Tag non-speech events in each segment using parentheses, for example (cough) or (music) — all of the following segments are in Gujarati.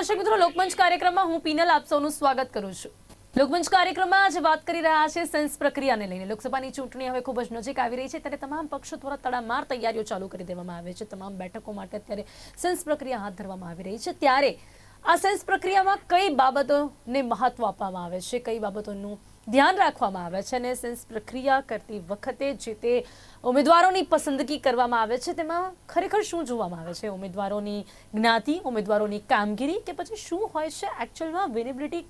દર્શક મિત્રો, લોકમંચ કાર્યક્રમમાં હું પીનલ આપ સૌનું સ્વાગત કરું છું. લોકમંચ કાર્યક્રમમાં આજે વાત કરી રહ્યા છે સેન્સ પ્રક્રિયાને લઈને. લોકસભાની ચૂંટણી હવે ખૂબ જ નજીક આવી રહી છે, ત્યારે તમામ પક્ષો દ્વારા તડામાર તૈયારીઓ ચાલુ કરી દેવામાં આવે છે. તમામ બેઠકો માટે અત્યારે સેન્સ પ્રક્રિયા હાથ ધરવામાં આવી રહી છે. ત્યારે આ સેન્સ પ્રક્રિયામાં કઈ બાબતોને મહત્વ આપવામાં આવે છે? કઈ બાબતોનું ધ્યાન રાખવામાં આવે છે અને સેન્સ પ્રક્રિયા કરતી વખતે જે તે ઉમેદવારોની પસંદગી કરવામાં આવે છે, તેમાં ખરેખર શું જોવામાં આવે છે? ઉમેદવારોની જ્ઞાતિ, ઉમેદવારોની કામગીરી કે પછી શું હોય છે એકચ્યુઅલમાં વિનેબિલિટી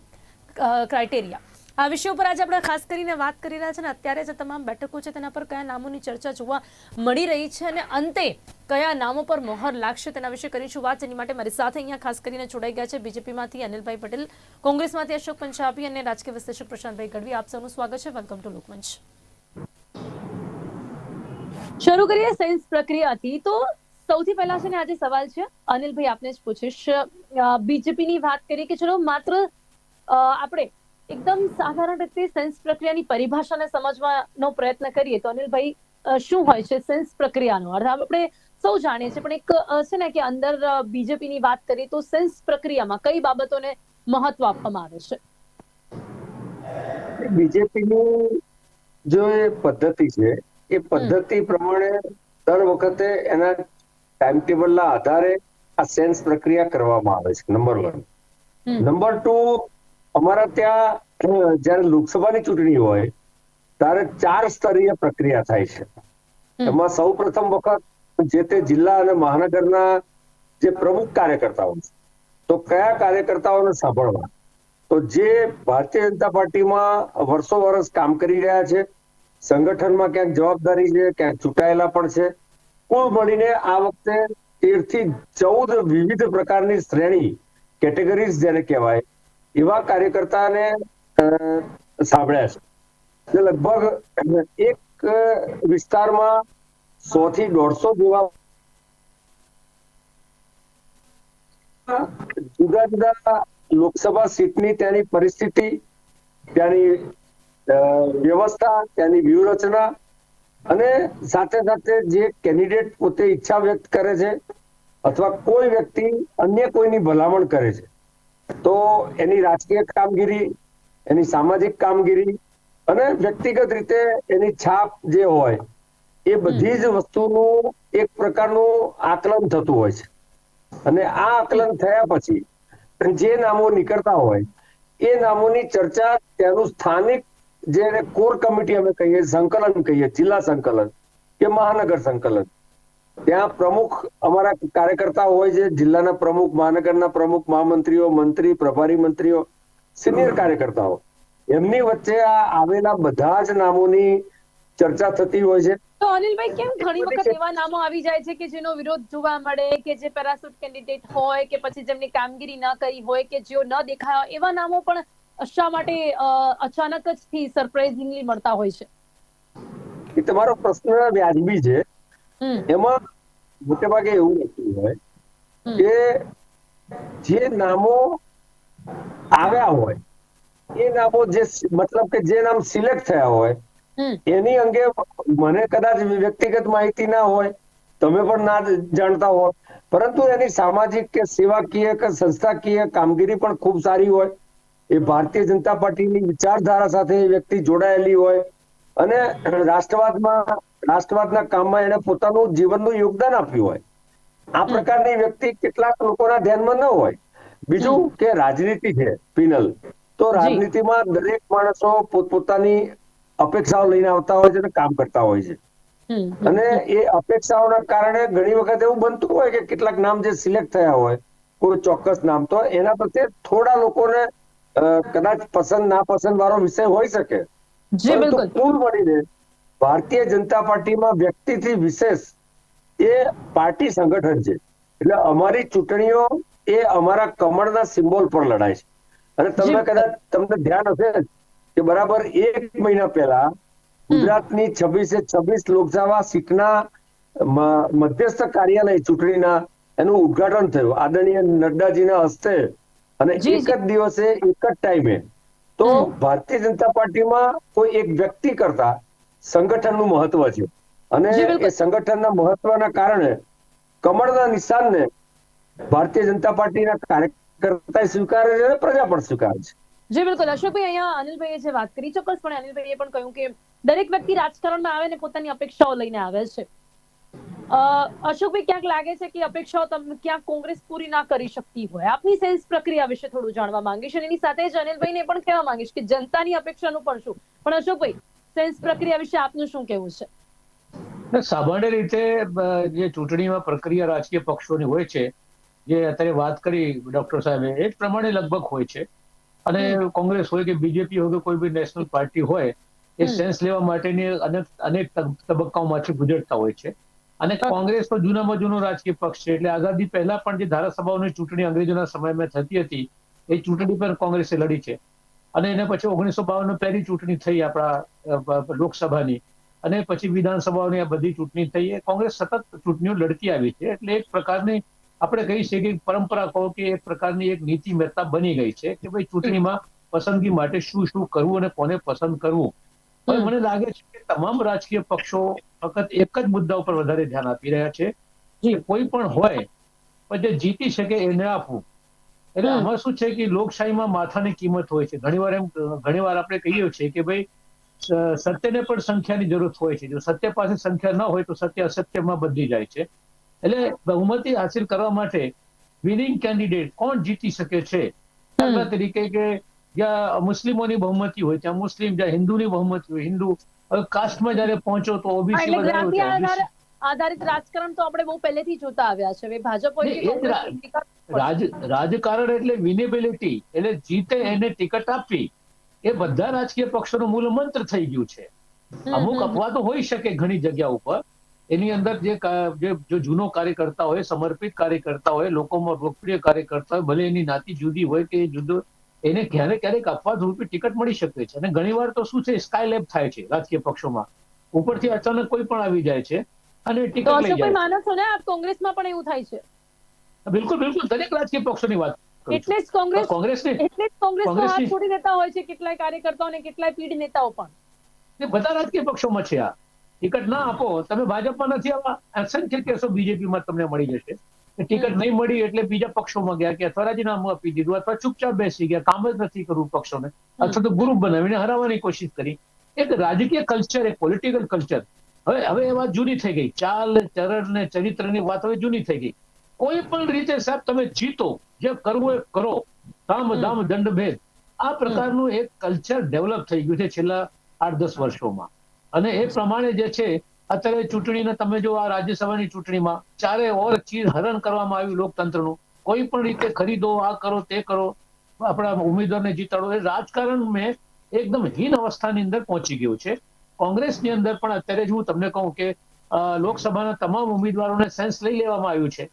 ક્રાઇટેરિયા આ વિષય ઉપર આજે આપણે ખાસ કરીને વાત કરી રહ્યા છે અને અત્યારે જે તમામ બેઠકો છે તેના પર કયા નામોની ચર્ચા જોવા મળી રહી છે અને અંતે કયા નામો પર મોહર લાગશે તેના વિશે કરીશું વાત. એની માટે મારી સાથે અહીંયા ખાસ કરીને જોડાઈ ગયા છે બીજેપીમાંથી અનિલભાઈ પટેલ, કોંગ્રેસમાંથી અશોક પંચાબી અને રાજકીય વિશ્લેષક પ્રશાંતભાઈ ગઢવી. આપ સૌનું સ્વાગત છે. વેલકમ ટુ લોકમંચ શરૂ કરીએ સાયન્સ પ્રક્રિયાથી. તો સૌથી પહેલા છે ને આજે સવાલ છે. અનિલભાઈ, આપને જ પૂછીશ. બીજેપીની વાત કરીએ કે ચલો, માત્ર આપણે એકદમ સાધારણ રીતે સેન્સ પ્રક્રિયાની પરિભાષાને સમજવાનો પ્રયત્ન કરીએ તો અનિલભાઈ શું હોય છે સેન્સ પ્રક્રિયાનો? અર્થ આપણે સૌ જાણીએ છીએ પણ એક છે ને કે અંદર બીજેપીની વાત કરીએ તો સેન્સ પ્રક્રિયામાં કઈ બાબતોને મહત્વ આપવામાં આવે છે? બીજેપીની જો એ પદ્ધતિ છે એ પદ્ધતિ પ્રમાણે દર વખતે એના ટાઈમ ટેબલના આધારે આ સેન્સ પ્રક્રિયા કરવામાં આવે છે નંબર વન નંબર ટુ અમારા ત્યાં જ્યારે લોકસભાની ચૂંટણી હોય ત્યારે ચાર સ્તરીય પ્રક્રિયા થાય છે. એમાં સૌ પ્રથમ વખત જે તે જિલ્લા અને મહાનગરના જે પ્રમુખ કાર્યકર્તાઓ છે તો કયા કાર્યકર્તાઓને સાંભળવા? તો જે ભારતીય જનતા પાર્ટીમાં વર્ષો વર્ષ કામ કરી રહ્યા છે સંગઠનમાં ક્યાંક જવાબદારી છે ક્યાંક ચૂંટાયેલા પણ છે કુલ મળીને આ વખતે તેરથી ચૌદ વિવિધ પ્રકારની શ્રેણી કેટેગરીઝ જેને કહેવાય એવા કાર્યકર્તાને સાંભળ્યા છે. લગભગ એક વિસ્તારમાં સો થી દોઢસો જેવા જુદા જુદા લોકસભા સીટની ત્યાંની પરિસ્થિતિ ત્યાંની વ્યવસ્થા ત્યાંની વ્યૂહરચના અને સાથે સાથે જે કેન્ડિડેટ પોતે ઈચ્છા વ્યક્ત કરે છે, અથવા કોઈ વ્યક્તિ અન્ય કોઈની ભલામણ કરે છે. તો એની રાજકીય કામગીરી એની સામાજિક કામગીરી અને વ્યક્તિગત રીતે એની છાપ જે હોય એ બધી જ વસ્તુનું એક પ્રકારનું આકલન થતું હોય છે. અને આ આકલન થયા પછી જે નામો નીકળતા હોય એ નામોની ચર્ચા તેનું સ્થાનિક જે કોર કમિટી અમે કહીએ સંકલન કહીએ જિલ્લા સંકલન કે મહાનગર સંકલન ત્યાં પ્રમુખ અમારા કાર્યકર્તા હોય છે જિલ્લાના પ્રમુખ મહાનગરના પ્રમુખ મહામંત્રીઓ મંત્રી પ્રભારી મંત્રીઓ સિનિયર કાર્યકર્તાઓ. એમની વચ્ચે આ આવેલા બધા જ નામોની ચર્ચા થતી હોય છે. તો અનિલભાઈ કેમ ઘણી વખત એવા નામો આવી જાય છે કે જેનો વિરોધ જોવા મળે કે જે પેરાસૂટ કેન્ડિડેટ હોય કે પછી જેમની કામગીરી ન કરી હોય કે જેઓ ન દેખાયા એવા નામો પણ શા માટે અચાનક જ થી સરપ્રાઇઝિંગલી મળતા હોય છે? એ તમારો પ્રશ્ન વ્યાજબી છે. એમાં મોટે ભાગે એવું લખ્યું હોય કે જે નામો આવ્યા હોય એ નામો જે મતલબ કે જે નામ સિલેક્ટ થયા હોય એની અંગે મને કદાચ વ્યક્તિગત માહિતી ના હોય તમે પણ ના જાણતા હો પરંતુ એની સામાજિક કે સેવાકીય કે સંસ્થાકીય કામગીરી પણ ખૂબ સારી હોય. એ ભારતીય જનતા પાર્ટીની વિચારધારા સાથે એ વ્યક્તિ જોડાયેલી હોય. અને રાષ્ટ્રવાદમાં રાષ્ટ્રવાદના કામમાં એને પોતાનું જીવનનું યોગદાન આપ્યું હોય. આ પ્રકારની વ્યક્તિ કેટલાક લોકોના ધ્યાનમાં ન હોય. બીજું કે રાજનીતિ છે પિનલ. તો રાજનીતિમાં દરેક માણસો પોતપોતાની અપેક્ષાઓ લઈને આવતા હોય છે અને કામ કરતા હોય છે. અને એ અપેક્ષાઓના કારણે ઘણી વખત એવું બનતું હોય કે કેટલાક નામ જે સિલેક્ટ થયા હોય કોઈ ચોક્કસ નામ તો એના પ્રત્યે થોડા લોકોને કદાચ પસંદ નાપસંદ વાળો વિષય હોઈ શકે. જી બિલકુલ. કુલ મળીને ભારતીય જનતા પાર્ટીમાં વ્યક્તિથી વિશેષ એ પાર્ટી સંગઠન છે. એટલે અમારી ચૂંટણીઓ એ અમારા કમળના સિમ્બોલ પર લડાય છે. અને તમને કદાચ તમને ધ્યાન હશે કે બરાબર એક મહિના પહેલા ગુજરાતની છવ્વીસે છવ્વીસ લોકસભા સીટના મધ્યસ્થ કાર્યાલય ચૂંટણીના એનું ઉદ્ઘાટન થયું. આદરણીય નડ્ડાજીના હસ્તે. અને એક જ. દિવસે એક જ ટાઈમે. તો ભારતીય જનતા પાર્ટીમાં કોઈ એક વ્યક્તિ કરતા સંગઠનનું મહત્વ છે. અને એ સંગઠનના મહત્વના કારણે કમળના નિશાનને ભારતીય જનતા પાર્ટીના કાર્ય કાર્યકર્તા સ્વીકારે છે પ્રજા પણ સ્વીકારે છે. જી બિલકુલ. અશોકભાઈ અહીંયા અનિલભાઈએ જે વાત કરી ચોક્કસપણે અનિલભાઈએ પણ કહ્યું કે દરેક વ્યક્તિ રાજકારણમાં આવે ને પોતાની અપેક્ષાઓ લઈને આવે છે. અશોકભાઈ ક્યાંક લાગે છે કે અપેક્ષાઓ તમે ક્યાંક કોંગ્રેસ પૂરી ના કરી શકતી હોય? આપની સેલ્સ પ્રક્રિયા વિશે થોડું જાણવા માંગીશ અને એની સાથે જ અનિલભાઈને પણ કહેવા માંગીશ કે જનતાની અપેક્ષાનું પણ શું? પણ અશોકભાઈ સેન્સ પ્રક્રિયા વિશે આપનું શું કહેવું છે? સામાન્ય રીતે જે ચૂંટણીમાં પ્રક્રિયા રાજકીય પક્ષોની હોય છે જે અત્યારે વાત કરી ડોક્ટર સાહેબે એ પ્રમાણે લગભગ હોય છે. અને કોંગ્રેસ હોય કે બીજેપી હોય કે કોઈ બી નેશનલ પાર્ટી હોય એ સેન્સ લેવા માટેની અનેક અનેક તબક્કાઓમાંથી ગુજરતા હોય છે. અને કોંગ્રેસ તો જૂનામાં જૂનો રાજકીય પક્ષ છે એટલે આઝાદી પહેલા પણ જે ધારાસભાઓની ચૂંટણી અંગ્રેજોના સમયમાં થતી હતી એ ચૂંટણી પર કોંગ્રેસે લડી છે. અને એને પછી ઓગણીસો બાવન પહેલી ચૂંટણી થઈ આપણા લોકસભાની. અને પછી વિધાનસભાઓની આ બધી ચૂંટણી થઈ. એ કોંગ્રેસ સતત ચૂંટણીઓ લડતી આવી છે. એટલે એક પ્રકારની આપણે કહી શકીએ કે પરંપરા કહો કે એક પ્રકારની એક નીતિ મહેતા બની ગઈ છે કે ભાઈ ચૂંટણીમાં પસંદગી માટે શું શું કરવું અને કોને પસંદ કરવું. પણ મને લાગે છે કે તમામ રાજકીય પક્ષો ફક્ત એક જ મુદ્દા ઉપર વધારે ધ્યાન આપી રહ્યા છે. કે કોઈ પણ હોય પણ જે જીતી શકે એને આપવું. એટલે આમાં શું છે કે લોકશાહીમાં માથાની કિંમત હોય છે. ઘણીવાર એમ ઘણીવાર આપણે કહીએ છીએ કે ભાઈ સત્યને પણ સંખ્યાની જરૂર હોય છે. જો સત્ય પાસે સંખ્યા ન હોય તો સત્ય અસત્યમાં બદલી જાય છે. એટલે બહુમતી હાસિલ કરવા માટે વિનિંગ કેન્ડિડેટ કોણ જીતી શકે છે? દાખલા તરીકે કે જ્યાં મુસ્લિમોની બહુમતી હોય ત્યાં મુસ્લિમ જ્યાં હિન્દુની બહુમતી હોય હિન્દુ હવે કાસ્ટમાં જયારે પહોંચો તો ઓબીસી આધારિત રાજકારણ તો આપણે બહુ પહેલેથી જોતા આવ્યા છે. ભાજપ હોય રાજ રાજકારણ એટલે વિનેબિલિટી એટલે જીતે એને ટિકિટ આપવી એ બધા રાજકીય પક્ષોનું મૂળ મંત્ર થઈ ગયું છે. અમુક અપવાદો હોઈ શકે ઘણી જગ્યા ઉપર. એની અંદર જે જે જૂનો કાર્યકર્તા હોય સમર્પિત કાર્યકર્તા હોય લોકોમાં લોકપ્રિય કાર્યકર્તા હોય ભલે એની નાતી જુદી હોય કે જુદો એને ક્યારેક ક્યારેક અપવાદ રૂપે ટિકિટ મળી શકે છે. અને ઘણીવાર તો શું છે સ્કાયલેબ થાય છે રાજકીય પક્ષોમાં. ઉપરથી અચાનક કોઈ પણ આવી જાય છે અને ટિકિટ લઈ માનો છો. ને આપ કોંગ્રેસમાં પણ એવું થાય છે. બિલકુલ બિલકુલ. દરેક રાજકીય પક્ષોની વાત એટલે જ કોંગ્રેસ કોંગ્રેસની એટલે જ કોંગ્રેસનો હાથ છોડી દેતા હોય છે કેટલાય કાર્યકર્તાઓ અને કેટલાય પીઢ નેતાઓ પણ. એ બધા રાજકીય પક્ષોમાં છે આ. ટિકિટ ના આપો. તમે ભાજપમાં નથી આવા. અસંખ્ય કેસો બીજેપીમાં તમને મળી જશે. ટિકિટ નહીં મળી એટલે બીજા પક્ષોમાં ગયા કે અથવા રાજીનામું આપી દીધું અથવા ચૂપચાપ બેસી ગયા. કામ જ નથી કરવું પક્ષોને. અથવા તો ગ્રુપ બનાવીને હરાવવાની કોશિશ કરી. એક રાજકીય કલ્ચર એક પોલિટિકલ કલ્ચર. હવે હવે એ વાત જૂની થઈ ગઈ. ચાલ ચરણ ને ચરિત્રની વાત હવે જૂની થઈ ગઈ. કોઈ પણ રીતે સાહેબ તમે જીતો જે કરવું એ કરો. કામ ધામ દંડ ભેદ. આ પ્રકારનું એક કલ્ચર ડેવલપ થઈ ગયું છે છેલ્લા આઠ દસ વર્ષોમાં. અને એ પ્રમાણે જે છે અત્યારે ચૂંટણીને તમે જો આ રાજ્યસભાની ચૂંટણીમાં ચારે ઓર ચીર હરણ કરવામાં આવ્યું લોકતંત્રનું કોઈ પણ રીતે ખરીદો આ કરો તે કરો આપણા ઉમેદવારને જીતાડો એ રાજકારણ મેં એકદમ હીન અવસ્થાની અંદર પહોંચી ગયું છે. કોંગ્રેસની અંદર પણ અત્યારે જ હું તમને કહું કે લોકસભાના તમામ ઉમેદવારોને સેન્સ લઈ લેવામાં આવ્યું છે.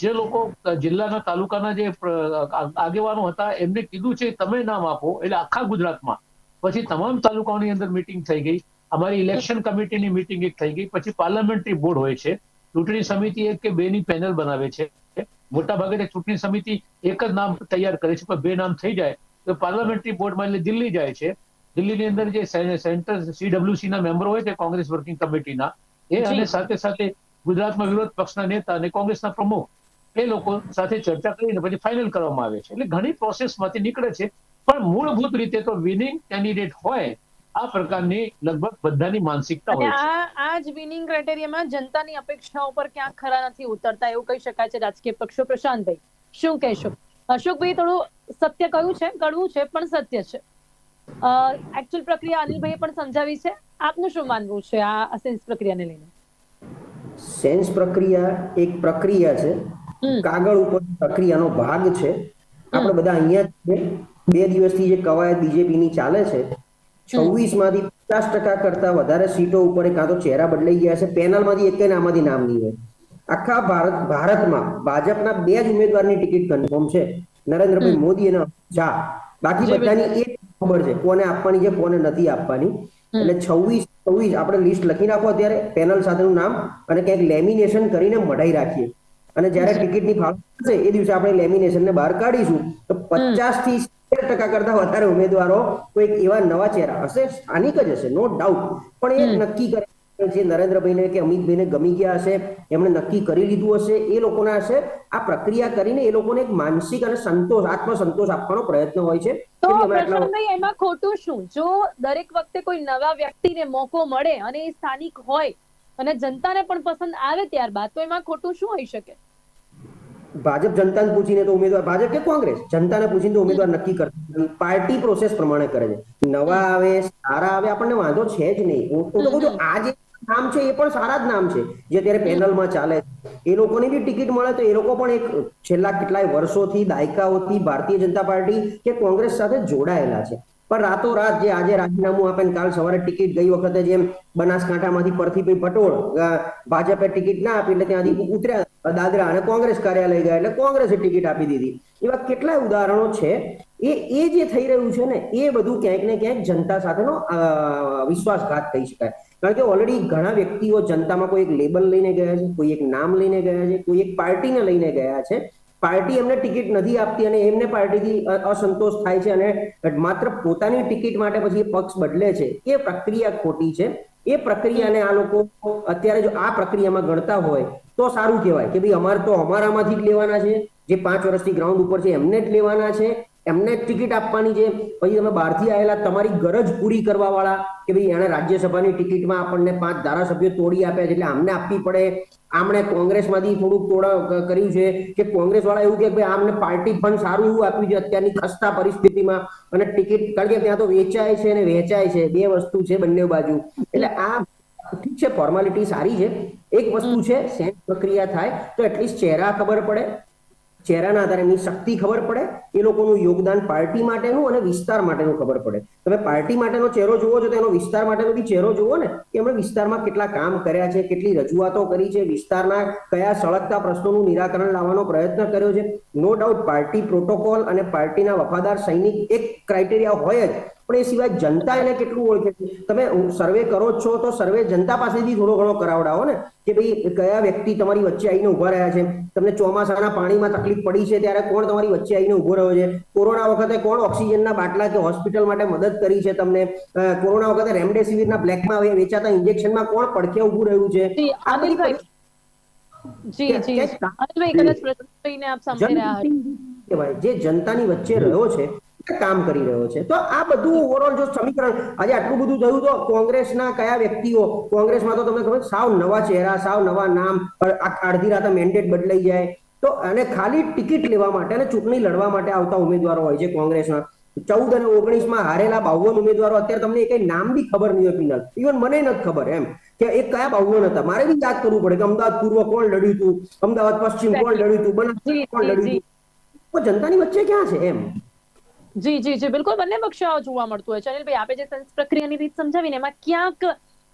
જે લોકો જિલ્લાના તાલુકાના જે આગેવાનો હતા એમને કીધું છે તમે નામ આપો. એટલે આખા ગુજરાતમાં. પછી તમામ તાલુકાઓની અંદર મિટિંગ થઈ ગઈ. અમારી ઇલેક્શન કમિટીની મિટિંગ એક થઈ ગઈ. પછી પાર્લામેન્ટરી બોર્ડ હોય છે. ચૂંટણી સમિતિ એક કે બે ની પેનલ બનાવે છે. મોટા ભાગે ચૂંટણી સમિતિ એક જ નામ તૈયાર કરે છે પણ બે નામ થઈ જાય. તો પાર્લામેન્ટરી બોર્ડમાં એટલે દિલ્હી જાય છે. દિલ્હીની અંદર જે સેન્ટર સીડબ્લ્યુસી ના મેમ્બર હોય છે કોંગ્રેસ વર્કિંગ કમિટીના એ અને સાથે સાથે ગુજરાતમાં વિરોધ પક્ષના નેતા અને કોંગ્રેસના પ્રમુખ એ લોકો સાથે ચર્ચા કરીને પછી ફાઇનલ કરવામાં આવે છે. એટલે ઘણી પ્રોસેસમાંથી નીકળે છે. પણ મૂળભૂત રીતે તો વિનિંગ કેન્ડિડેટ હોય આ પ્રકારની લગભગ બધાની માનસિકતા હોય છે. આ જ વિનિંગ ક્રાઇટેરિયામાં જનતાની અપેક્ષાઓ પર ક્યાંક ખરા નથી ઉતરતા એવું કહી શકાય છે રાજકીય પક્ષો. પ્રશાંતભાઈ શું કહેશો? અશોકભાઈ થોડું સત્ય કયું છે કડવું છે પણ સત્ય છે. એકચ્યુઅલ પ્રક્રિયા અનિલભાઈ પણ સમજાવી છે. આપનું શું માનવું છે આ સેન્સ પ્રક્રિયાને લઈને? સેન્સ પ્રક્રિયા એક પ્રક્રિયા છે. કાગળ ઉપર પ્રક્રિયાનો ભાગ છે આપણે બધા અહીંયા બે દિવસથી જે કવાયત બીજેપીની ચાલે છે છવ્વીસમાંથી પચાસ ટકા કરતા વધારે સીટો ઉપર કાં તો ચહેરા બદલાઈ ગયા છે. પેનલમાંથી એક આમાંથી નામ નહીં હોય. આખા ભારત ભારતમાં ભાજપના બે જ ઉમેદવારની ટિકિટ કન્ફર્મ છે. નરેન્દ્રભાઈ મોદી અને શાહ. બાકી બધાની એક ખબર છે કોને આપવાની છે કોને નથી આપવાની. એટલે છવ્વીસ છવ્વીસ આપણે લિસ્ટ લખી નાખો અત્યારે પેનલ સાથેનું નામ અને ક્યાંક લેમિનેશન કરીને મઢાઈ રાખીએ. અને જ્યારે ટિકિટની ફાળો થશે એ દિવસે આપણે લેમિનેશનને બહાર કાઢીશું. તો પચાસથી સિત્તેર ટકા કરતા વધારે ઉમેદવારો કોઈક એવા નવા ચહેરા હશે સ્થાનિક જ હશે નો ડાઉટ પણ એ નક્કી કરે જે નરેન્દ્રભાઈને કે અમિતભાઈને ગમી ગયા હશે એમણે નક્કી કરી લીધું હશે એ લોકોના હશે. આ પ્રક્રિયા કરીને એ લોકોને એક માનસિક અને સંતોષ આત્મસંતોષ આપવાનો પ્રયત્ન હોય છે. તો પ્રશાંતભાઈ એમાં ખોટું શું? જો દરેક વખતે કોઈ નવા વ્યક્તિને મોકો મળે અને એ સ્થાનિક હોય અને જનતાને પણ પસંદ આવે ત્યારબાદ, તો એમાં ખોટું શું હોઈ શકે? ભાજપ જનતાને પૂછીને તો ઉમેદવાર, ભાજપ કે કોંગ્રેસ? જનતાને પૂછીને તો ઉમેદવાર નક્કી કરે પાર્ટી પ્રોસેસ પ્રમાણે કરે છે. નવા આવે, સારા આવે, આપણને વાંધો છે જ નહીં. હું તો કહું આ જે નામ છે એ પણ સારા જ નામ છે. જે અત્યારે પેનલમાં ચાલે છે. એ લોકોને બી ટિકિટ મળે તો એ લોકો પણ એક છેલ્લા કેટલાય વર્ષોથી, દાયકાઓથી ભારતીય જનતા પાર્ટી કે કોંગ્રેસ સાથે જોડાયેલા છે. પણ રાતોરાત જે આજે રાજીનામું આપે ને કાલ સવારે ટિકિટ ગઈ વખતે જેમ બનાસકાંઠામાંથી પરથીભાઈ પટોળ ભાજપે ટિકિટ ના આપી એટલે ત્યાંથી ઉતર્યા. દાદરા અને કોંગ્રેસ કાર્યાલય ગયા એટલે કોંગ્રેસે ટિકિટ આપી દીધી. એવા કેટલાય ઉદાહરણો છે. એ એ જે થઈ રહ્યું છે ને, એ બધું ક્યાંક ને ક્યાંક જનતા સાથેનો વિશ્વાસઘાત કહી શકાય. કારણ કે ઓલરેડી ઘણા વ્યક્તિઓ જનતામાં કોઈ એક લેબલ લઈને ગયા છે, કોઈ એક નામ લઈને ગયા છે, કોઈ એક પાર્ટીને લઈને ગયા છે. પાર્ટી એમને ટિકિટ નથી આપતી અને એમને પાર્ટીથી અસંતોષ થાય છે અને માત્ર પોતાની ટિકિટ માટે પછી પક્ષ બદલે છે. એ પ્રક્રિયા ખોટી છે. એ પ્રક્રિયાને આ લોકો અત્યારે જો આ પ્રક્રિયામાં ગણતા હોય તો સારું કહેવાય કે ભાઈ અમારે તો અમારામાંથી જ લેવાના છે. જે પાંચ વર્ષથી ગ્રાઉન્ડ ઉપર છે એમને જ લેવાના છે. એમને ટિકિટ આપવાની છે. પછી તમે બહારથી આવેલા, તમારી ગરજ પૂરી કરવા વાળા કે ભાઈ એને રાજ્યસભાની ટિકિટમાં આપણને પાંચ ધારાસભ્યો તોડી આપ્યા છે એટલે આમને આપવી પડે. આમણે કોંગ્રેસમાંથી થોડુંક તોડા કર્યું છે કે કોંગ્રેસ વાળા એવું કે ભાઈ આમને પાર્ટી ફંડ સારું એવું આપ્યું છે અત્યારની ખસ્તા પરિસ્થિતિમાં અને ટિકિટ, કારણ કે ત્યાં તો વેચાય છે અને વેચાય છે, બે વસ્તુ છે બંને બાજુ. એટલે આ ઠીક છે ફોર્માલિટી સારી છે. એક વસ્તુ છે સેન્સ પ્રક્રિયા થાય, તો એટલીસ્ટ ચહેરા ખબર પડે. ચહેરાના આધારે એમની શક્તિ ખબર પડે, એ લોકોનું યોગદાન પાર્ટી માટેનું અને વિસ્તાર માટેનું ખબર પડે. તમે પાર્ટી માટેનો ચહેરો જુઓ છો તો એનો વિસ્તાર માટેનો બી ચહેરો જુઓ ને, કે એમણે વિસ્તારમાં કેટલા કામ કર્યા છે, કેટલી રજૂઆતો કરી છે, વિસ્તારના કયા સળગતા પ્રશ્નોનું નિરાકરણ લાવવાનો પ્રયત્ન કર્યો છે. નો ડાઉટ, પાર્ટી પ્રોટોકોલ અને પાર્ટીના વફાદાર સૈનિક એક ક્રાઇટેરિયા હોય જ પણ એ સિવાય જનતા એને કેટલું ઓળખે છે તમે સર્વે કરો છો તો સર્વે જનતા પાસેથી થોડો ઘણો કરાવડાવો ને કે ભાઈ કયા વ્યક્તિ તમારી વચ્ચે આવીને ઊભા રહ્યા છે તમને ચોમાસાના પાણીમાં તકલીફ પડી છે ત્યારે કોણ તમારી વચ્ચે આવીને ઊભો રહ્યો છે કોરોના વખતે કોણ ઓક્સિજનના બાટલા કે હોસ્પિટલ માટે મદદ કરી છે તમને કોરોના વખતે રેમડેસિવિરના બ્લેકમાં વેચાતા ઇન્જેક્શનમાં કોણ પડખે ઉભું રહ્યું છે આ બધી. જી જી. અનિલભાઈ કદાચ પ્રશાંતભાઈને આપ સાંભળી રહ્યા હશો. જે જનતાની વચ્ચે રહ્યો છે કામ કરી રહ્યો છે. તો આ બધું ઓવરઓલ જો સમીકરણ આજે આટલું બધું થયું તો કોંગ્રેસના કયા વ્યક્તિઓ કોંગ્રેસમાં તો તમને ખબર સાવ નવા ચહેરા સાવ નવા નામ અડધી રાતે મેન્ડેટ બદલાઈ જાય. તો અને ખાલી ટિકિટ લેવા માટે અને ચૂંટણી લડવા માટે આવતા ઉમેદવારો હોય છે કોંગ્રેસના. ચૌદ અને ઓગણીસમાં હારેલા બાવન ઉમેદવારો અત્યારે તમને કઈ નામ બી ખબર નહીં હોય પિનલ. ઇવન મને નથી ખબર એમ કે એ કયા બાવન હતા. મારે બી યાદ કરવું પડે કે અમદાવાદ પૂર્વ કોણ લડ્યું હતું અમદાવાદ પશ્ચિમ કોણ લડ્યું હતું બનાસ કોણ લડ્યું. હતું. જનતાની વચ્ચે ક્યાં છે એમ? જી જી જી, બિલકુલ. બંને પક્ષો જોવા મળતું હોય છે. અનિલભાઈ, આપે જે સેન્સ પ્રક્રિયાની રીત સમજાવીને એમાં ક્યાંક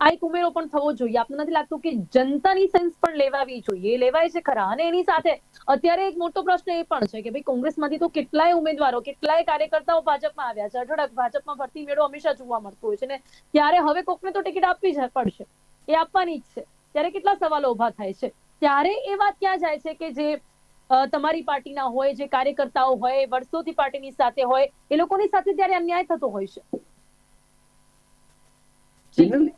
આ એક ઉમેરો પણ થવો જોઈએ. આપને નથી લાગતું કે જનતાની સેન્સ પણ લેવાવી જોઈએ? એ લેવાય છે ખરા. અને એની સાથે અત્યારે એક મોટો પ્રશ્ન એ પણ છે કે ભાઈ, કોંગ્રેસમાંથી તો કેટલાય ઉમેદવારો, કેટલાય કાર્યકર્તાઓ ભાજપમાં આવ્યા છે. અઢળક ભાજપમાં ભરતી મેળો હંમેશા જોવા મળતો હોય છે. ને ત્યારે હવે કોકને તો ટિકિટ આપવી જ પડશે. એ આપવાની જ છે. ત્યારે કેટલા સવાલો ઊભા થાય છે? ત્યારે એ વાત ક્યાં જાય છે કે જે તમારી પાર્ટીના હોય જે કાર્યકર્તાઓ હોય વર્ષોથી પાર્ટીની સાથે હોય એ લોકોની સાથે ત્યારે અન્યાય થતો હોય છે?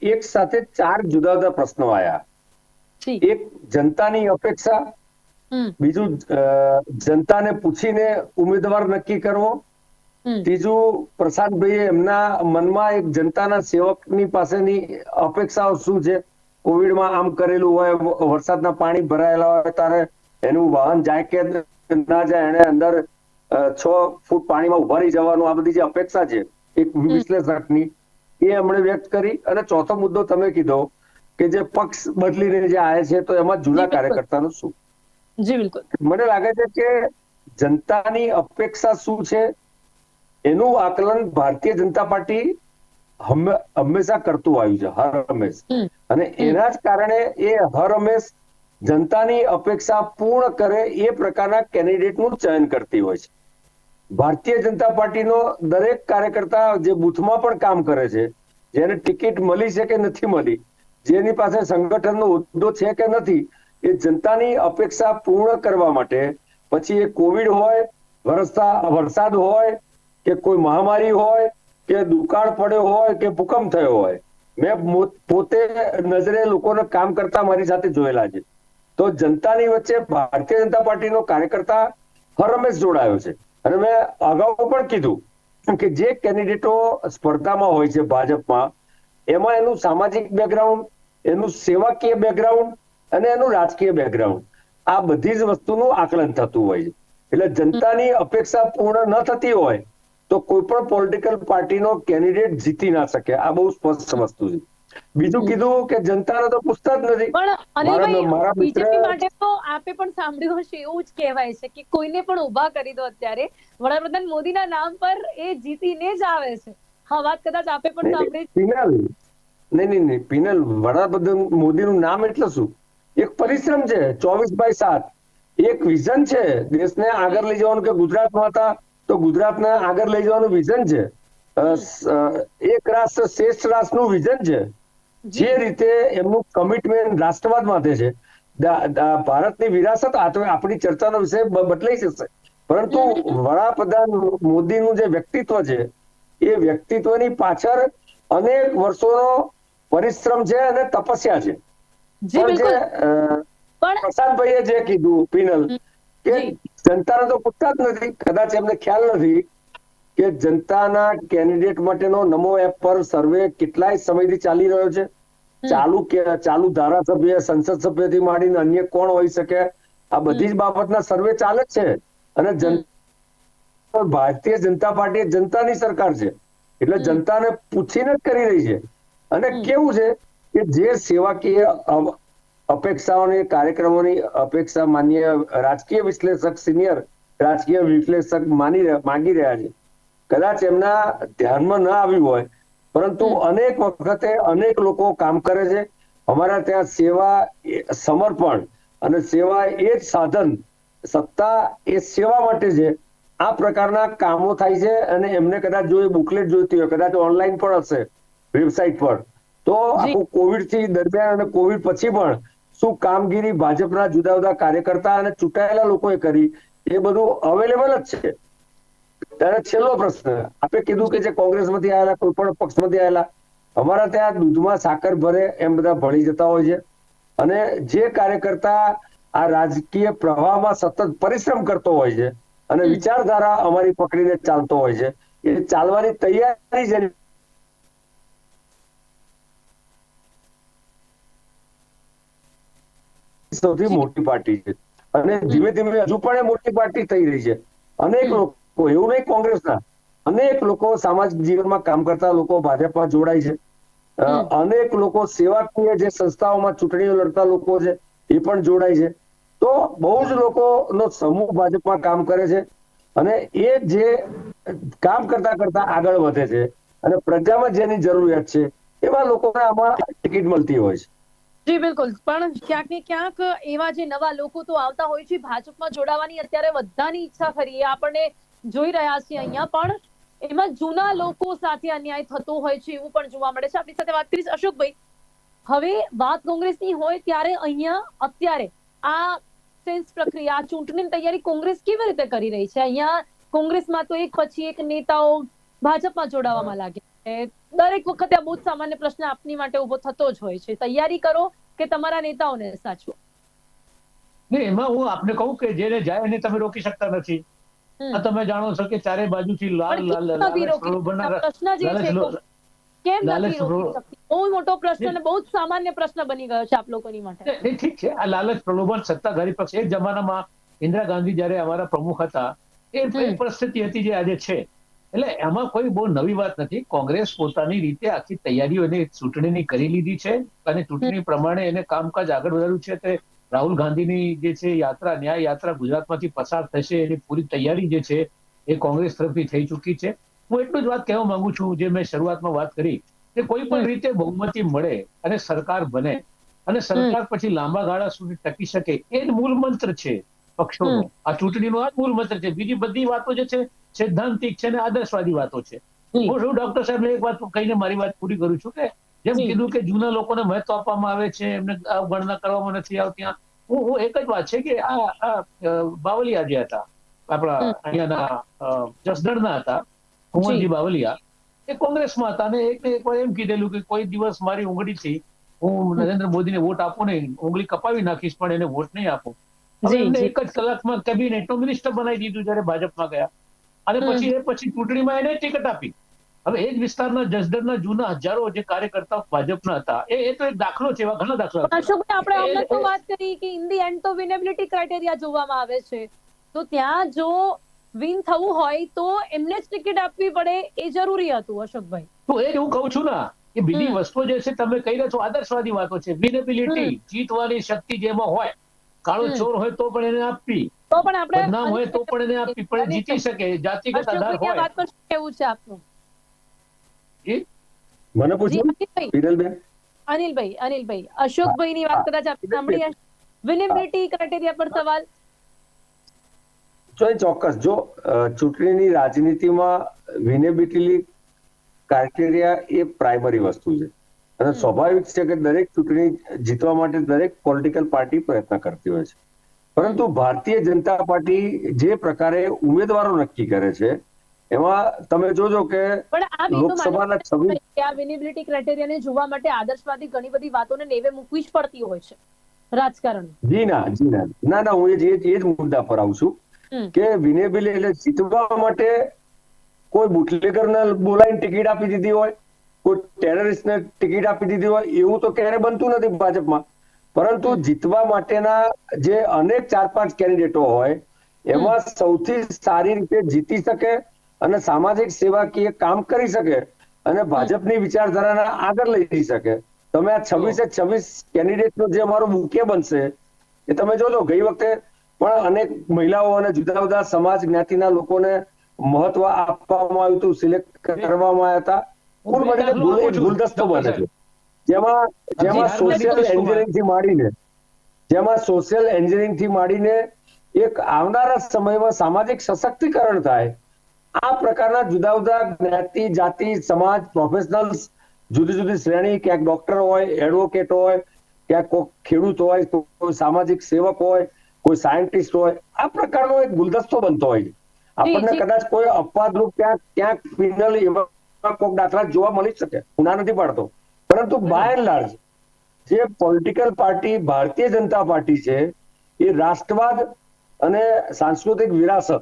એક સાથે ચાર જુદા જુદા પ્રશ્નો આયા. એક જનતાની અપેક્ષા. બીજું જનતાને પૂછીને ઉમેદવાર નક્કી કરવો. ત્રીજું પ્રશાંતભાઈ એમના મનમાં એક જનતાના સેવકની પાસેની અપેક્ષાઓ શું છે? કોવિડમાં આમ કરેલું હોય વરસાદના પાણી ભરાયેલા હોય ત્યારે એનું વાહન જાય કે ના જાય એને અંદર છ ફૂટ પાણીમાં ઊભા રહી જવાનું આ બધી જે અપેક્ષા છે એક વિશ્લેષકની એ એમણે વ્યક્ત કરી. અને ચોથો મુદ્દો તમે કીધો કે જે પક્ષ બદલીને જે આવે છે તો એમાં જૂના કાર્યકર્તાનું શું? જી બિલકુલ. મને લાગે છે કે જનતાની અપેક્ષા શું છે? એનું આકલન ભારતીય જનતા પાર્ટી હંમેશા કરતું આવ્યું છે હર હંમેશ. અને એના જ કારણે એ હર હંમેશ જનતાની અપેક્ષા પૂર્ણ કરે એ પ્રકારના કેન્ડિડેટનું ચયન કરતી હોય છે. ભારતીય જનતા પાર્ટીનો દરેક કાર્યકર્તા જે બૂથમાં પણ કામ કરે છે, જેને ટિકિટ મળી છે કે નથી મળી, જેની પાસે સંગઠનનો હોદ્દો છે કે નથી, એ જનતાની અપેક્ષા પૂર્ણ કરવા માટે, પછી એ કોવિડ હોય, વરસતા, વરસાદ હોય, કે કોઈ મહામારી હોય, કે દુકાળ પડ્યો હોય, કે ભૂકંપ થયો હોય, મેં પોતે નજરે લોકોને કામ કરતા મારી સાથે જોયેલા છે. તો જનતાની વચ્ચે ભારતીય જનતા પાર્ટીનો કાર્યકર્તા હરમેશ જોડાયો છે. અને મેં અગાઉ પણ કીધું કે જે કેન્ડિડેટો સ્પર્ધામાં હોય છે ભાજપમાં, એમાં એનું સામાજિક બેકગ્રાઉન્ડ એનું સેવાકીય બેકગ્રાઉન્ડ અને એનું રાજકીય બેકગ્રાઉન્ડ આ બધી જ વસ્તુનું આકલન થતું હોય છે. એટલે જનતાની અપેક્ષા પૂર્ણ ન થતી હોય તો કોઈ પણ પોલિટિકલ પાર્ટીનો કેન્ડિડેટ જીતી ના શકે. આ બહુ સ્પષ્ટ વસ્તુ છે. બીજું કીધું કે જનતાને તો પૂછતા જ નથી. પણ બીજેપી માટે તો આપે પણ સાંભળ્યું હશે એવું જ કહેવાય છે કે કોઈને પણ ઊભા કરી દો અત્યારે. વડાપ્રધાન મોદીના નામ પર એ જીતીને જ આવે છે. હા વાત કદાચ આપે પણ સાંભળી પિનલ. નહીં નહીં નહીં પિનલ વડાપ્રધાન મોદીનું નામ એટલે શું? એક પરિશ્રમ છે ચોવીસ બાય સાત. એક વિઝન છે દેશને આગળ લઈ જવાનું કે ગુજરાતમાં હતા તો ગુજરાતને આગળ લઈ જવાનું વિઝન છે. એક રાષ્ટ્ર શ્રેષ્ઠ રાષ્ટ્રનું વિઝન છે. જે રીતે એમનું કમિટમેન્ટ રાષ્ટ્રવાદ માટે છે. ભારતની વિરાસત આ તો આપણી ચર્ચાનો વિષય બદલાઈ જશે. પરંતુ વડાપ્રધાન મોદીનું જે વ્યક્તિત્વ છે એ વ્યક્તિત્વની પાછળ અનેક વર્ષોનો પરિશ્રમ છે અને તપસ્યા છે. પણ જે પ્રશાંતભાઈએ જે કીધું પિનલ કે જનતાને તો પૂછતા જ નથી કદાચ એમને ખ્યાલ નથી કે જનતાના કેન્ડિડેટ માટેનો નમો એપ પર સર્વે કેટલાય સમયથી ચાલી રહ્યો છે? ચાલુ કે ચાલુ ધારાસભ્ય સંસદ સભ્યથી માંડીને અન્ય કોણ હોઈ શકે? આ બધી જ બાબતના સર્વે ચાલે છે. અને જનતા ભારતીય જનતા પાર્ટી જનતાની સરકાર છે. એટલે જનતાને પૂછીને જ કરી રહી છે. અને કેવું છે કે જે સેવાકીય અપેક્ષાઓની કાર્યક્રમોની અપેક્ષા માન્ય રાજકીય વિશ્લેષક સિનિયર રાજકીય વિશ્લેષક માની માંગી રહ્યા છે. કદાચ એમના ધ્યાનમાં ન આવ્યું હોય પરંતુ અનેક વખતે અનેક લોકો કામ કરે છે. અમારા ત્યાં સેવા સમર્પણ અને સેવા એ જ સાધન સત્તા એ સેવા માટે છે. આ પ્રકારના કામો થાય છે અને એમને કદાચ જો એ બુકલેટ જોઈતી હોય કદાચ ઓનલાઈન પણ હશે વેબસાઇટ પર. તો આખું કોવિડથી દરમિયાન અને કોવિડ પછી પણ શું કામગીરી ભાજપના જુદા જુદા કાર્યકર્તા અને ચૂંટાયેલા લોકોએ કરી એ બધું અવેલેબલ જ છે. ત્યારે છેલ્લો પ્રશ્ન આપે કીધું કે જે કોંગ્રેસમાંથી આવેલા કોઈ પણ પક્ષમાંથી આવેલા અમારા ત્યાં દૂધમાં સાકર ભરે એમ બધા ભળી જતા હોય છે. અને જે કાર્યકર્તા આ રાજકીય પ્રવાહમાં સતત પરિશ્રમ કરતો હોય છે અને વિચારધારા અમારી પકડીને ચાલતો હોય છે એ ચાલવાની તૈયારી જેની સૌથી મોટી પાર્ટી છે. અને ધીમે ધીમે હજુ પણ એ મોટી પાર્ટી થઈ રહી છે. અનેક લોકો એવું નહીં કોંગ્રેસના. અનેક લોકો સામાજિક જીવનમાં કામ કરતા લોકો ભાજપમાં જોડાય છે. અનેક લોકો સેવાકીય જે સંસ્થાઓમાં ચૂંટણીઓ લડતા લોકો છે એ પણ જોડાય છે. તો બહુ જ લોકોનો સમૂહ ભાજપમાં કામ કરે છે અને એ જે કામ કરતા કરતા આગળ વધે છે અને પ્રજામાં જેની જરૂરિયાત છે એવા લોકોને આમાં ટિકિટ મળતી હોય છે. જી બિલકુલ. પણ ક્યાંક ને ક્યાંક એવા જે નવા લોકો તો આવતા હોય છે ભાજપમાં જોડાવાની અત્યારે બધાની ઈચ્છા ખરી. આપણને જોઈ રહ્યા છીએ અહીંયા, પણ એમાં જૂના લોકો સાથે અન્યાય થતો હોય છે એવું પણ જોવા મળે છે. આપણી સાથે વાત કરીશ અશોકભાઈ. હવે વાત કોંગ્રેસની હોય ત્યારે અહીંયા અત્યારે આ સેન્સ પ્રક્રિયા, ચૂંટણીની તૈયારી કોંગ્રેસ કેવી રીતે કરી રહી છે? અહીંયા કોંગ્રેસમાં તો એક પછી એક નેતાઓ ભાજપમાં જોડાવામાં લાગે દરેક વખતે આ બહુ સામાન્ય પ્રશ્ન આપની માટે ઊભો થતો જ હોય છે. તૈયારી કરો કે તમારા નેતાઓને સાચવો. નહીં, એમાં હું આપને કહું કે જેને જાય એને તમે રોકી શકતા નથી. આ તમે જાણો છો કે ચારે બાજુથી લાલ લાલ? પ્રશ્ન જે છે કેમ નથી રોકી લો- શકતી બહુ મોટો પ્રશ્ન અને બહુ જ સામાન્ય પ્રશ્ન બની ગયો છે આપ લોકોની માટે. નહીં, નહીં, ઠીક છે. આ લાલચ પ્રલોભન સત્તાધારી પક્ષ એક જમાનામાં ઇન્દિરા ગાંધી જયારે અમારા પ્રમુખ હતા એ એ પરિસ્થિતિ હતી જે આજે છે. એટલે એમાં કોઈ બહુ નવી વાત નથી. કોંગ્રેસ પોતાની રીતે આખી તૈયારીઓ એને ચૂંટણીની કરી લીધી છે અને ચૂંટણી પ્રમાણે એને કામકાજ આગળ વધાર્યું છે. તે રાહુલ ગાંધીની જે છે યાત્રા ન્યાય યાત્રા ગુજરાતમાંથી પસાર થશે એની પૂરી તૈયારી જે છે એ કોંગ્રેસ તરફથી થઈ ચૂકી છે. હું એટલું જ વાત કહેવા માંગુ છું જે મેં શરૂઆતમાં વાત કરી કે કોઈ પણ રીતે બહુમતી મળે અને સરકાર બને અને સરકાર પછી લાંબા ગાળા સુધી ટકી શકે એ જ મૂળ મંત્ર છે પક્ષોનો. આ ચૂંટણીનો આ મૂળ મંત્ર છે. બીજી બધી વાતો જે છે સૈદ્ધાંતિક છે અને આદર્શવાદી વાતો છે. હું શું ડોક્ટર સાહેબ એક વાત કહીને મારી વાત પૂરી કરું છું કે જેમ. કીધું કે જૂના લોકોને મહત્વ આપવામાં આવે છે એમને અવગણના કરવામાં નથી આવતી. હું હું એક જ વાત છે કે આ બાવલિયા જે હતા આપણા અહીંયાના જસદણના હતા કુંવરજી બાવલિયા એ કોંગ્રેસમાં હતા અને એક વાર એમ કીધેલું કે કોઈ દિવસ મારી ઉંગળીથી હું નરેન્દ્ર મોદીને વોટ આપું નહીં ઉંગળી કપાવી નાખીશ પણ એને વોટ નહીં આપું. એમને એક જ કલાકમાં કેબિનેટનો મિનિસ્ટર બનાવી દીધું જ્યારે ભાજપમાં ગયા. અને પછી એ પછી ચૂંટણીમાં એને ટિકિટ આપી. હવે એ જ વિસ્તારના જસદણના જૂના હજારો જે કાર્યકર્તાઓ ભાજપના હતા એ એ તો એક દાખલો છે એવા ઘણા દાખલા અશોકભાઈ આપણે હમણાં તો વાત કરી કે ઇન ધી એન્ડ તો વિનેબિલિટી ક્રાઇટેરિયા જોવામાં આવે છે. તો ત્યાં જો વિન થવું હોય તો એમને જ ટિકિટ આપવી પડે એ જરૂરી હતું અશોકભાઈ. તો એ જ હું કહું છું ને કે બીજી વસ્તુ જે છે તમે કહી રહ્યા છો આદર્શવાદી વાતો છે. વિનેબિલિટી જીતવાની શક્તિ જેમાં હોય કાળો. ચોર હોય તો પણ એને આપવી તો પણ આપણે નામ હોય તો પણ એને આપવી પણ જીતી શકે જાતિગત આધાર હોય. વાત પર છે આપનું? મને પૂછ્યું અનિલભાઈ. અનિલભાઈ અનિલભાઈ. અશોકભાઈ ની વાત કદાચ આપણે સાંભળી હશે. વિનેબિલિટી ક્રાઇટેરિયા પર સવાલ. જો એ ચોક્કસ જો ચૂંટણીની રાજનીતિમાં વિનેબિલિટી ક્રાઇટેરિયા એ પ્રાઇમરી વસ્તુ છે. અને સ્વાભાવિક છે કે દરેક ચૂંટણી જીતવા માટે દરેક પોલિટિકલ પાર્ટી પ્રયત્ન કરતી હોય છે. પરંતુ ભારતીય જનતા પાર્ટી જે પ્રકારે ઉમેદવારો નક્કી કરે છે એમાં તમે જોજો કે લોકસભાના છવ્વીસ વિનેબિલિટી ક્રાઇટેરિયાને જોવા માટે આદર્શવાદી ઘણી બધી વાતોને નેવે મૂકવી જ પડતી હોય છે. રાજકારણ જી ના જી ના. ના ના હું એ જ એ જ- મુદ્દા પર આવું છું કે વિનેબિલ એટલે જીતવા માટે કોઈ બુટલેગરને બોલાવીને ટિકિટ આપી દીધી હોય કોઈ ટેરરિસ્ટને ટિકિટ આપી દીધી હોય એવું તો ક્યારે બનતું નથી ભાજપમાં. પરંતુ જીતવા માટેના જે અનેક ચાર પાંચ કેન્ડિડેટો હોય એમાં સૌથી સારી રીતે જીતી શકે અને સામાજિક સેવાકીય કામ કરી શકે અને ભાજપની વિચારધારાને આગળ લઈ જઈ શકે. તમે આ છવ્વીસે છવ્વીસ કેન્ડિડેટનો જે અમારો મુખ્ય બનશે એ તમે જોજો ગઈ વખતે પણ અનેક મહિલાઓ અને જુદા જુદા સમાજ જ્ઞાતિના લોકોને મહત્વ આપવામાં આવ્યું હતું સિલેક્ટ કરવામાં આવ્યા હતા. કુલ મળીને ગુલદસ્તો બને છે. જેમાં જેમાં સોશિયલ એન્જિનિયરિંગથી માંડીને જેમાં સોશિયલ એન્જિનિયરિંગથી માંડીને એક આવનારા સમયમાં સામાજિક સશક્તિકરણ થાય આ પ્રકારના જુદા જુદા જ્ઞાતિ જાતિ સમાજ પ્રોફેશનલ્સ જુદી જુદી શ્રેણી ક્યાંક ડોક્ટર હોય એડવોકેટ હોય ક્યાંક કોઈ ખેડૂત હોય કોઈ સામાજિક સેવક હોય કોઈ સાયન્ટિસ્ટ હોય આ પ્રકારનો એક ગુલદસ્તો બનતો હોય છે. આપણને કદાચ કોઈ અપવાદરૂપ ક્યાંક ક્યાંક ક્રિમિનલ એવા કોઈક દાખલા જોવા મળી શકે હું ના નથી પાડતો. પરંતુ બાય એન્ડ લાર્જ જે political party Bharatiya Janata party છે એ રાષ્ટ્રવાદ અને સાંસ્કૃતિક વિરાસત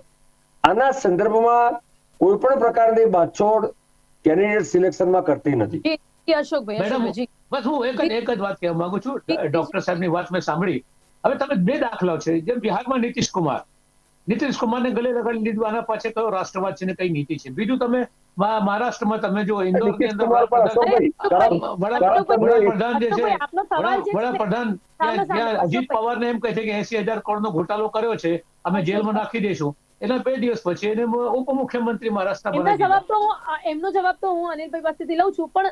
આના સંદર્ભમાં કોઈ પણ પ્રકારની બાછોડ કેન્ડિડેટ સિલેક્શનમાં કરતી નથી. મેડમ બસ હું એક જ એક જ વાત કહેવા માંગુ છું. ડોક્ટર સાહેબની વાત મેં સાંભળી. હવે તમે બે દાખલા છે. જેમ બિહારમાં નીતિશ કુમાર. નીતિશ કુમારને ગલે લગાડી લીધું આના પાછળ કયો રાષ્ટ્રવાદ છે ને કઈ નીતિ છે? બીજું તમે મહારાષ્ટ્રમાં તમે જો ઇન્દોરની અંદર વડાપ્રધાન- જે છે વડાપ્રધાન ત્યાં- અજીત. પવારને એમ કહે છે કે એસી હજાર કરોડનો ઘોટાલો કર્યો છે. અમે જેલમાં નાખી દઈશું. એના બે દિવસ પછી એને ઉપમુખ્યમંત્રી મહારાષ્ટ્રના બનાવી જવાબ તો હું એમનો જવાબ તો હું અનિલભાઈ પાસેથી લઉં છું પણ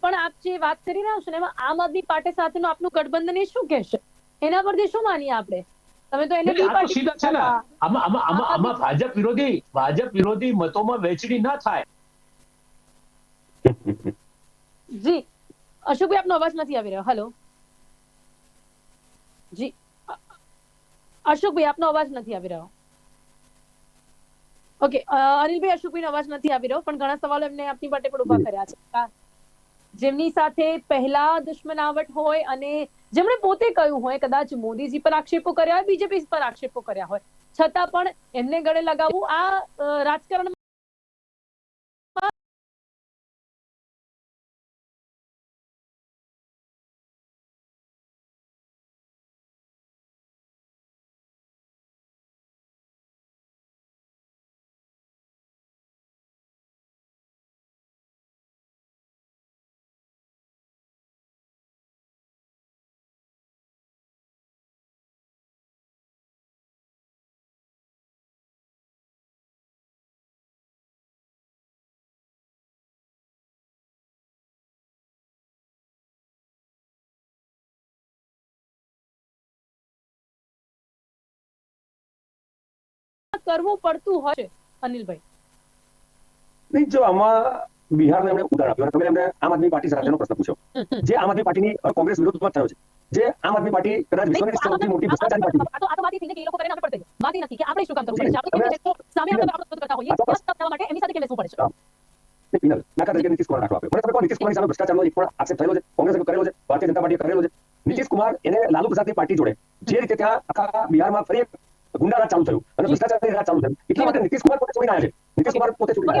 પણ આપ જે વાત કરી રહ્યા છો ને એમાં આમ આદમી પાર્ટી સાથેનું આપનું ગઠબંધન એ શું કહેશે? એના પરથી શું માનીએ આપણે? તમે તો એને એટલે બી આ તો પાર્ટી સીધા છે ને. આમાં આમાં આમાં આમાં ભાજપ વિરોધી ભાજપ વિરોધી મતોમાં વહેંચણી ના થાય. (laughs) જી. અશોકભાઈ આપનો અવાજ નથી આવી રહ્યો. હેલો જી. અશોકભાઈ આપનો અવાજ નથી આવી રહ્યો. ઓકે અનિલભાઈ અશોકભાઈ અવાજ નથી આવી રહ્યો પણ ઘણા સવાલો એમને આપની માટે પણ ઊભા કર્યા છે. જેમની સાથે પહેલા દુશ્મનાવટ હોય અને જેમણે પોતે કહ્યું હોય કદાચ મોદીજી પર આક્ષેપો કર્યા હોય બીજેપી પર આક્ષેપો કર્યા હોય. છતાં પણ એમને ગળે લગાવવું આ રાજકારણ કરવું પડતું હોય છે અનિલભાઈ. નહીં જો આમાં બિહારને એમણે ઉદાહરણ આપ્યું. તમે એમને આમ આદમી પાર્ટી સાથેનો પ્રશ્ન પૂછ્યો. જે આમ આદમી પાર્ટીની કોંગ્રેસ વિરોધમાં થયો છે જે આમ આદમી પાર્ટી કદાચ વિશ્વની સૌથી મોટી ભ્રષ્ટાચારી પાર્ટી છે. એ લોકો કરે ને આપણે પડે. વાતી નથી કે આપણે શું કામ કરવું પડે. આપણે સામે આપણે આપણે કરતા હોઈએ, થવા માટે એમની સાથે કેમ બેસવું પડે છે? પિનલ દાખલા તરીકે નીતિશ કુમાર દાખલો આપ્યો. મને તમે કહો નીતિશ કુમારની સામે ભ્રષ્ટાચારનો એક પણ આક્ષેપ થયેલો છે કોંગ્રેસે કરેલો છે ભારતીય જનતા પાર્ટીએ કરેલો છે. નીતિશ કુમાર એને લાલુ પ્રસાદની પાર્ટી જોડે. જે રીતે ત્યાં આખા બિહારમાં ફરી ગુંડારાજ ચાલુ થયું. અને ભ્રષ્ટાચારની રાજ ચાલુ થયું. એટલા માટે નીતિશ કુમાર પોતે છોડીને આવ્યા છે. નીતિશ કુમાર પોતે છોડીને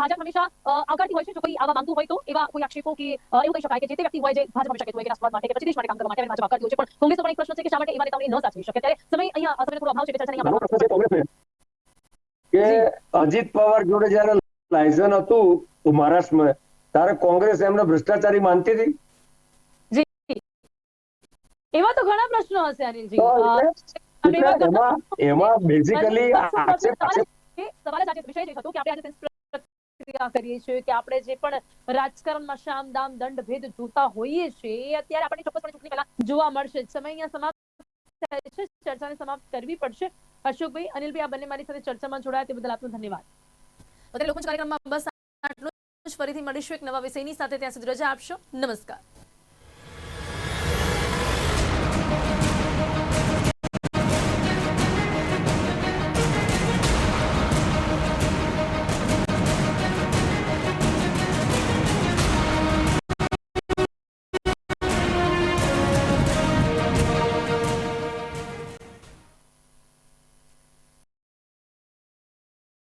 ભાજપ હંમેશા આવકારતી હોય છે જો કોઈ આવા માંગતું હોય તો એવા કોઈ આક્ષેપો કે એવું કહી શકાય કે જે તે વ્યક્તિ હોય જે ભાજપ હંમેશા કહેતું હોય કે રાષ્ટ્રવાદ માટે કે પછી દેશ માટે કામ કરવા માટે ભાજપ હોય છે. પણ કોંગ્રેસ પણ એક પ્રશ્ન છે કે શા માટે એ નેતાઓને ન સાચવી શકે? ત્યારે સમય અહીંયા સમયનો થોડો અભાવ છે પ્રશ્ન છે કોંગ્રેસને કે અજીત પવાર જોડે જયારે લાયસન્સ હતું મહારાષ્ટ્રમાં તારે કોંગ્રેસ એમને ભ્રષ્ટાચારી માનતી હતી? એવા તો ઘણા પ્રશ્નો હશે અનિલજી. તો અ, એટલે- અને એવા એટલે ઘણા એમાં એમાં બેઝિકલી આક્ષેપ આક્ષેપ એ સવાલ જ વિષય જ હતો કે આપણે આજે પ્રક્રિયા કરીએ છીએ કે આપણે જે પણ રાજકારણમાં શામ દામ દંડ ભેદ જોતા હોઈએ છીએ અત્યારે આપણને ચોક્કસપણે ચૂંટણી પહેલા જોવા મળશે. સમય અહીંયા સમાપ્ત થાય છે ચર્ચાને સમાપ્ત કરવી પડશે. અશોકભાઈ અનિલભાઈ આ બંને મારી સાથે ચર્ચામાં જોડાયા તે બદલ આપનો ધન્યવાદ. અત્યારે લોકો કાર્યક્રમમાં બસ આટલું જ. ફરીથી મળીશું એક નવા વિષયની સાથે. ત્યાં સુધી રજા આપશો. નમસ્કાર.